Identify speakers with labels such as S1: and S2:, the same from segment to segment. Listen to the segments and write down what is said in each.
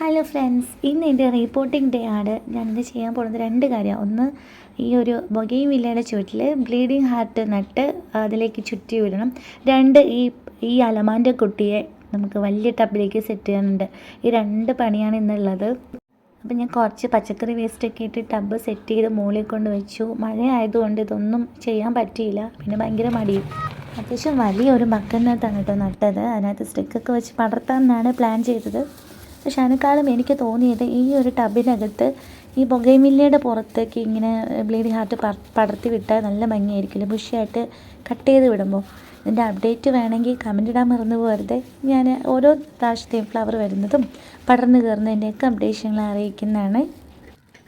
S1: Hello friends ഇന്ന് എന്റെ reporting day ആണ്. ഞാനിന്ന് ചെയ്യാൻ പോകുന്നത് രണ്ട് കാര്യമാണ്. ഒന്ന് ഈ ഒരു ബൊഗയും വില്ലയുടെ ചുവട്ടിൽ ബ്ലീഡിങ് ഹാർട്ട് നട്ട് അതിലേക്ക് ചുറ്റി വിടണം. രണ്ട് ഈ ഈ അലമാന്റെ കുട്ടിയെ നമുക്ക് വലിയ ടബിലേക്ക് സെറ്റ് ചെയ്യാനുണ്ട്. ഈ രണ്ട് പണിയാണ് ഇന്നുള്ളത്. അപ്പം ഞാൻ കുറച്ച് പച്ചക്കറി വേസ്റ്റൊക്കെ ഇട്ട് ടബ് സെറ്റ് ചെയ്ത് മുകളിൽ കൊണ്ട് വെച്ചു. മഴ ആയതുകൊണ്ട് ഇതൊന്നും ചെയ്യാൻ പറ്റിയില്ല. പിന്നെ ഭയങ്കര മടിയും അത്യാവശ്യം വലിയൊരു ബക്കറ്റിനകത്താണ് കേട്ടോ നട്ടത്. അതിനകത്ത് സ്റ്റിക്കൊക്കെ വെച്ച് പടർത്താമെന്നാണ് പ്ലാൻ ചെയ്തത്. പക്ഷെ അതിനേക്കാളും എനിക്ക് തോന്നിയത് ഈ ഒരു ടബിനകത്ത് ഈ പുകയമില്ലയുടെ പുറത്തേക്ക് ഇങ്ങനെ ബ്ലീഡിങ് ഹാർട്ട് പടർത്തി വിട്ടാൽ നല്ല ഭംഗിയായിരിക്കില്ല? ബുഷിയായിട്ട് കട്ട് ചെയ്ത് വിടുമ്പോൾ. ഇതിന്റെ അപ്ഡേറ്റ് വേണമെങ്കിൽ കമന്റ് ഇടാൻ മറന്നു പോകരുത്. ഞാൻ ഓരോ പ്രാവശ്യത്തെയും ഫ്ലവർ വരുന്നതും പടർന്നു കയറുന്നതിന്റെയൊക്കെ അപ്ഡേഷനുകൾ അറിയിക്കുന്നതാണ്.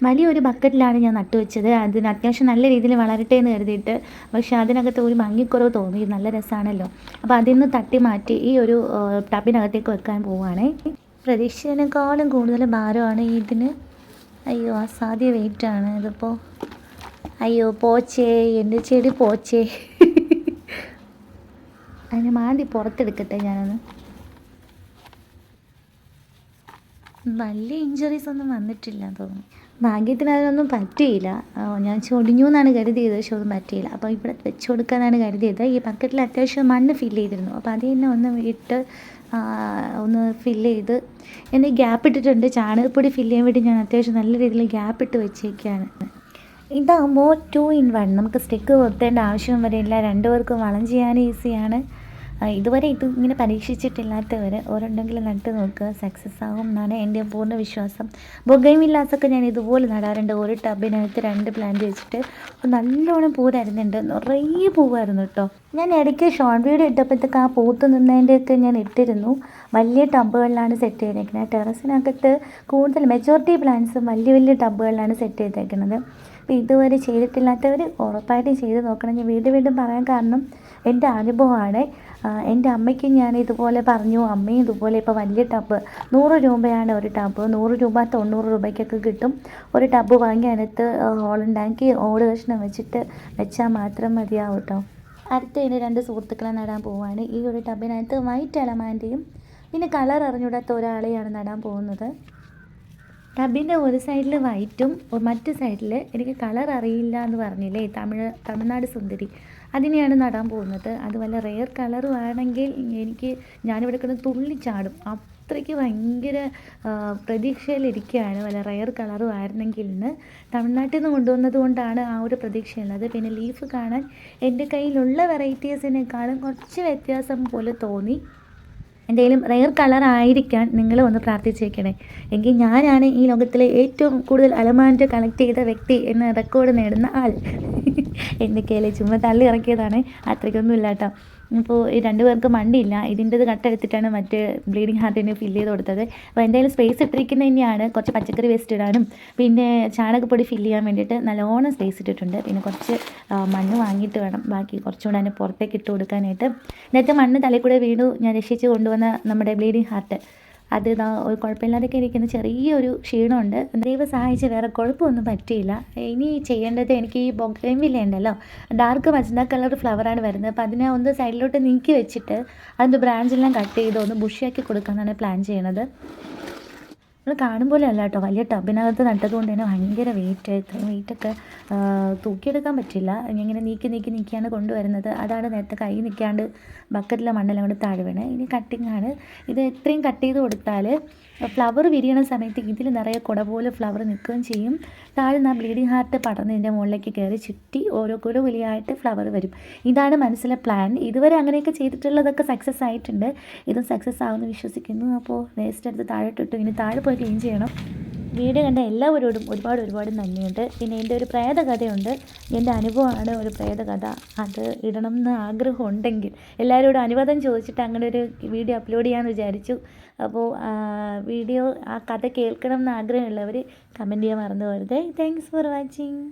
S1: വലിയൊരു ബക്കറ്റിലാണ് ഞാൻ നട്ടുവെച്ചത്. അതിന് അത്യാവശ്യം നല്ല രീതിയിൽ വളരട്ടെ എന്ന് കരുതിയിട്ട് പക്ഷേ അതിനകത്ത് ഒരു ഭംഗിക്കുറവ് തോന്നി. നല്ല രസമാണല്ലോ. അപ്പോൾ അതിൽ നിന്ന് തട്ടി മാറ്റി ഈ ഒരു ടബിനകത്തേക്ക് വെക്കാൻ പോവുകയാണേ. പ്രതീക്ഷിച്ചതിനേക്കാളും കൂടുതൽ ഭാരമാണ് ഇതിന്. അയ്യോ അസാധ്യ വെയിറ്റാണ്. ഇതിപ്പോൾ അയ്യോ പോച്ചേ എന്റെ ചെടി പോച്ചേ. അതിന് മാന്തി പുറത്തെടുക്കട്ടെ ഞാനൊന്ന്. വലിയ ഇഞ്ചറീസ് ഒന്നും വന്നിട്ടില്ല തോന്നുന്നു ഭാഗ്യത്തിന് അതിനൊന്നും പറ്റിയില്ല. ഞാൻ ചൊടിഞ്ഞു എന്നാണ് കരുതിയത് പക്ഷെ ഒന്നും പറ്റിയില്ല. അപ്പോൾ ഇവിടെ വെച്ച് കൊടുക്കാനാണ് കരുതിയത്. ഈ ബക്കറ്റിൽ അത്യാവശ്യം മണ്ണ് ഫില്ല് ചെയ്തിരുന്നു. അപ്പോൾ അത് തന്നെ ഒന്ന് ഇട്ട് ഒന്ന് ഫില്ല് ചെയ്ത് എന്നെ ഗ്യാപ്പ് ഇട്ടിട്ടുണ്ട്. ചാണകപ്പൊടി ഫില്ല് ചെയ്യാൻ വേണ്ടി ഞാൻ അത്യാവശ്യം നല്ല രീതിയിൽ ഗ്യാപ്പ് ഇട്ട് വെച്ചേക്കാണ്. ഇതാകുമ്പോൾ ടു ഇൻ വൺ നമുക്ക് സ്റ്റിക്ക് കൊത്തേണ്ട ആവശ്യം വരില്ല രണ്ടുപേർക്കും വളം ചെയ്യാൻ ഈസിയാണ് ഇതുവരെ ഇത് ഇങ്ങനെ പരീക്ഷിച്ചിട്ടില്ലാത്തവർ ഓരോണ്ടെങ്കിൽ നട്ട് നോക്കുക സക്സസ് ആകും എന്നാണ് എന്റെ പൂർണ വിശ്വാസം. ബൊഗൈമില്ലാസൊക്കെ ഞാൻ ഇതുപോലെ നടാറുണ്ട്. ഒരു ടബിനകത്ത് രണ്ട് പ്ലാന്റ് വെച്ചിട്ട് നല്ലോണം പൂ തരുന്നുണ്ട് നിറയെ പൂവായിരുന്നു കേട്ടോ ഞാൻ ഇടയ്ക്ക് ഷോർട്ട് വീഡിയോ ഇട്ടപ്പോഴത്തേക്ക് ആ പൂത്ത് നിന്നതിന്റെയൊക്കെ ഞാൻ ഇട്ടിരുന്നു. വലിയ ടബുകളിലാണ് സെറ്റ് ചെയ്തേക്കുന്നത് ടെറസിനകത്ത് കൂടുതൽ മെജോറിറ്റി പ്ലാന്റ്സും വലിയ വലിയ ടബുകളിലാണ് സെറ്റ് ചെയ്തേക്കുന്നത് അപ്പോൾ ഇതുവരെ ചെയ്തിട്ടില്ലാത്തവർ ഉറപ്പായിട്ടും ചെയ്ത് നോക്കണം. ഞാൻ വീണ്ടും വീണ്ടും പറയാൻ കാരണം എന്റെ അനുഭവമാണ്. എന്റെ അമ്മയ്ക്ക് ഞാൻ ഇതുപോലെ പറഞ്ഞു. അമ്മയും ഇതുപോലെ ഇപ്പോൾ വലിയ ടബ്. നൂറ് രൂപയാണ് ഒരു ടബ്. നൂറ് രൂപ തൊണ്ണൂറ് രൂപയ്ക്കൊക്കെ കിട്ടും. ഒരു ടബ് വാങ്ങി അതിനകത്ത് ഹോളുണ്ടാക്കി ഓട് കഷ്ണം വെച്ചിട്ട് വെച്ചാൽ മാത്രം മതിയാവും കേട്ടോ. ഇനി രണ്ട് സുഹൃത്തുക്കളെ നടാൻ പോവാണ്. ഈ ഒരു ടബിനകത്ത് വൈറ്റ് അലമാന്റെയും പിന്നെ കളർ അറിഞ്ഞൂടാത്ത ഒരാളെയാണ് നടാൻ പോകുന്നത്. ടബിന്റെ ഒരു സൈഡിൽ വൈറ്റും മറ്റു സൈഡിൽ എനിക്ക് കളർ അറിയില്ല എന്ന് പറഞ്ഞില്ലേ തമിഴ് തമിഴ്നാട് സുന്ദരി. അതിനെയാണ് നടാൻ പോകുന്നത്. അതുപോലെ റെയർ കളറും ആണെങ്കിൽ എനിക്ക് ഞാനിവിടെ കിടന്ന് തുള്ളിച്ചാടും അത്രയ്ക്ക് ഭയങ്കര പ്രതീക്ഷയിലിരിക്കുകയാണ് വല്ല റെയർ കളറും ആയിരുന്നെങ്കിൽ ഇന്ന് തമിഴ്നാട്ടിൽ നിന്ന് കൊണ്ടുവന്നത് കൊണ്ടാണ് ആ ഒരു പ്രതീക്ഷയുള്ളത് പിന്നെ ലീഫ് കാണാൻ എന്റെ കയ്യിലുള്ള വെറൈറ്റീസിനേക്കാളും കുറച്ച് വ്യത്യാസം പോലെ തോന്നി. എന്തെങ്കിലും റെയർ കളർ ആയിരിക്കാൻ നിങ്ങൾ ഒന്ന് പ്രാർത്ഥിച്ചേക്കണേ. എങ്കിൽ ഞാനാണ് ഈ ലോകത്തിലെ ഏറ്റവും കൂടുതൽ അലമാന്റ് കളക്ട് ചെയ്ത വ്യക്തി എന്ന റെക്കോർഡ് നേടുന്ന ആൾ. എന്തൊക്കെയല്ലേ ചുമ്മാ തള്ളി ഇറക്കിയതാണ്. അത്രയ്ക്കൊന്നും ഇല്ല ഇപ്പോൾ ഈ രണ്ട് പേർക്ക് മണ്ടിയില്ല. ഇതിന്റെത് കട്ടെടുത്തിട്ടാണ് മറ്റ് ബ്ലീഡിങ് ഹാർട്ടിന് ഫില്ല് ചെയ്ത് കൊടുത്തത്. അപ്പോൾ എന്തായാലും സ്പേസ് ഇട്ടിരിക്കുന്നത് തന്നെയാണ്. കുറച്ച് പച്ചക്കറി വേസ്റ്റ് ഇടാനും പിന്നെ ചാണകപ്പൊടി ഫില്ല് ചെയ്യാൻ വേണ്ടിയിട്ട് നല്ലോണം സ്പേസ് ഇട്ടിട്ടുണ്ട്. പിന്നെ കുറച്ച് മണ്ണ് വാങ്ങിയിട്ട് വേണം. ബാക്കി കുറച്ചുകൂടെ അതിന് പുറത്തേക്ക് ഇട്ട് കൊടുക്കാനായിട്ട്. നേരത്തെ മണ്ണ് തലയിൽ കൂടെ വീണു. ഞാൻ രക്ഷിച്ച് കൊണ്ടുവന്ന നമ്മുടെ ബ്ലീഡിങ് ഹാർട്ട് അത് കുഴപ്പമില്ലാതൊക്കെ ഇരിക്കുന്ന ചെറിയൊരു ക്ഷീണമുണ്ട്. ദൈവം സഹായിച്ച് വേറെ കുഴപ്പമൊന്നും പറ്റിയില്ല. ഇനി ചെയ്യേണ്ടത് എനിക്ക് ഈ ബൊഗൈൻവില്ല ഉണ്ടല്ലോ ഡാർക്ക് മജന്ത കളർ ഫ്ലവറാണ് വരുന്നത്. അപ്പോൾ അതിനെ ഒന്ന് സൈഡിലോട്ട് നീക്കി വെച്ചിട്ട് അതിന്റെ ബ്രാഞ്ചെല്ലാം കട്ട് ചെയ്ത് ഒന്ന് ബുഷിയാക്കി കൊടുക്കാമെന്നാണ് പ്ലാൻ ചെയ്യണത്. നമ്മൾ പോലെ അല്ല കേട്ടോ വലിയ ടബിനകത്ത് നട്ടതുകൊണ്ട് തന്നെ ഭയങ്കര വെയിറ്റ് വെയിറ്റൊക്കെ തൂക്കിയെടുക്കാൻ പറ്റില്ല. ഇങ്ങനെ നീക്കി നീക്കി നീക്കിയാണ് കൊണ്ടുവരുന്നത്. അതാണ് നേരത്തെ കൈ നിൽക്കാണ്ട് ബക്കറ്റിലെ മണ്ണെല്ലാം കൊണ്ട് താഴെ വീണ്. ഇനി കട്ടിങ്ങാണ് ഇത് എത്രയും കട്ട് ചെയ്ത് കൊടുത്താൽ ഫ്ലവർ വിരിയണ സമയത്ത് ഇതിൽ നിറയെ കുട പോലെ ഫ്ലവർ നിൽക്കുകയും ചെയ്യും. താഴെ നിന്ന് ബ്ലീഡിങ് ഹാർട്ട് പടർന്നതിന്റെ മുകളിലേക്ക് കയറി ചുറ്റി ഓരോ കുട വലിയായിട്ട് ഫ്ലവർ വരും. ഇതാണ് മനസ്സിലെ പ്ലാൻ ഇതുവരെ അങ്ങനെയൊക്കെ ചെയ്തിട്ടുള്ളതൊക്കെ സക്സസ് ആയിട്ടുണ്ട്. ഇതും സക്സസ് ആവുമെന്ന് വിശ്വസിക്കുന്നു. അപ്പോൾ വേസ്റ്റ് എടുത്ത് താഴെ ഇട്ടു. ഇനി താഴെ പോയി ക്ലീൻ ചെയ്യണം. വീഡിയോ കണ്ട എല്ലാവരോടും ഒരുപാട് ഒരുപാട് നന്ദിയുണ്ട്. പിന്നെ എന്റെ ഒരു പ്രേതകഥയുണ്ട്. എന്റെ അനുഭവമാണ് ഒരു പ്രേതകഥ. അത് ഇടണം എന്ന് ആഗ്രഹം ഉണ്ടെങ്കിൽ എല്ലാവരോടും അനുവാദം ചോദിച്ചിട്ട് അങ്ങനെ ഒരു വീഡിയോ അപ്ലോഡ് ചെയ്യാമെന്ന് വിചാരിച്ചു. അപ്പോൾ വീഡിയോ ആ കഥ കേൾക്കണം എന്ന് ആഗ്രഹമുള്ളവർ കമന്റ് ചെയ്യാൻ മറന്നു പോരുത് താങ്ക്സ് ഫോർ വാച്ചിങ്